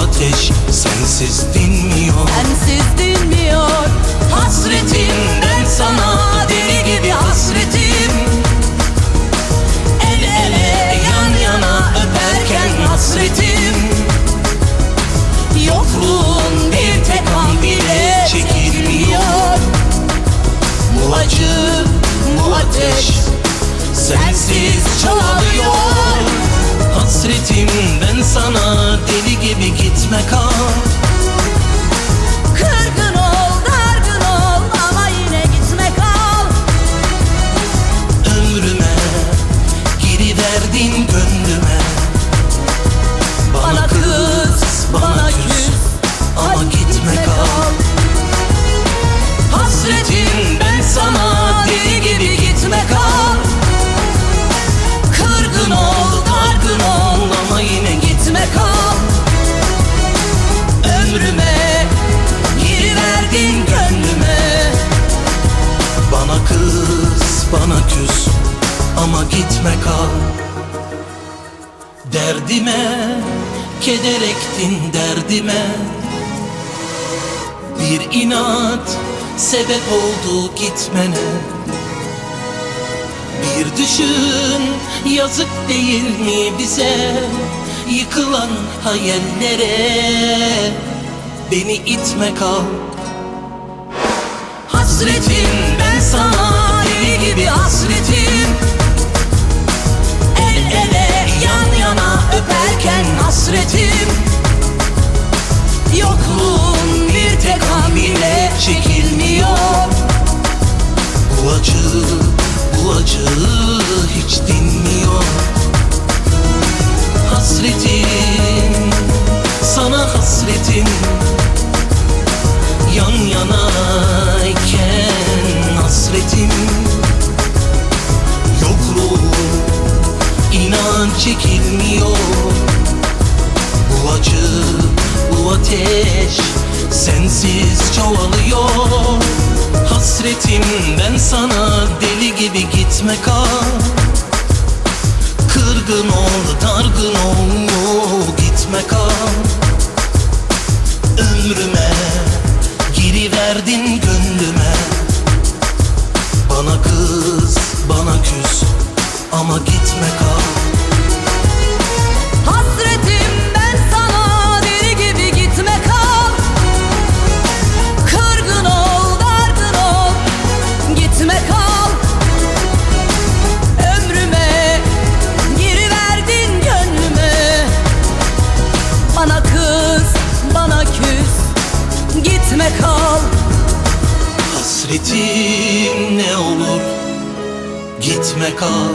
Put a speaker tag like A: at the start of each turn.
A: ateş sensiz dinmiyor.
B: Sensiz dinmiyor.
A: Hasretimden sana Derdime, keder ektin derdime. Bir inat sebep oldu gitmene. Bir düşün yazık değil mi bize? Yıkılan hayallere. Beni itme kal. Hasretim hiç dinmiyor. Hasretim, sana hasretim Yan yanayken hasretim Yokluğum inan çekilmiyor. Bu acı, bu ateş sensiz çoğalıyor. Hasretim ben sana deli gitme kal. Kırgın ol, dargın ol, gitme kal. Ömrüme Giriverdin gönlüme. Bana kız, bana küs Ama gitme kal.
B: Gitme kal
A: Hasretim ne olur? Gitme kal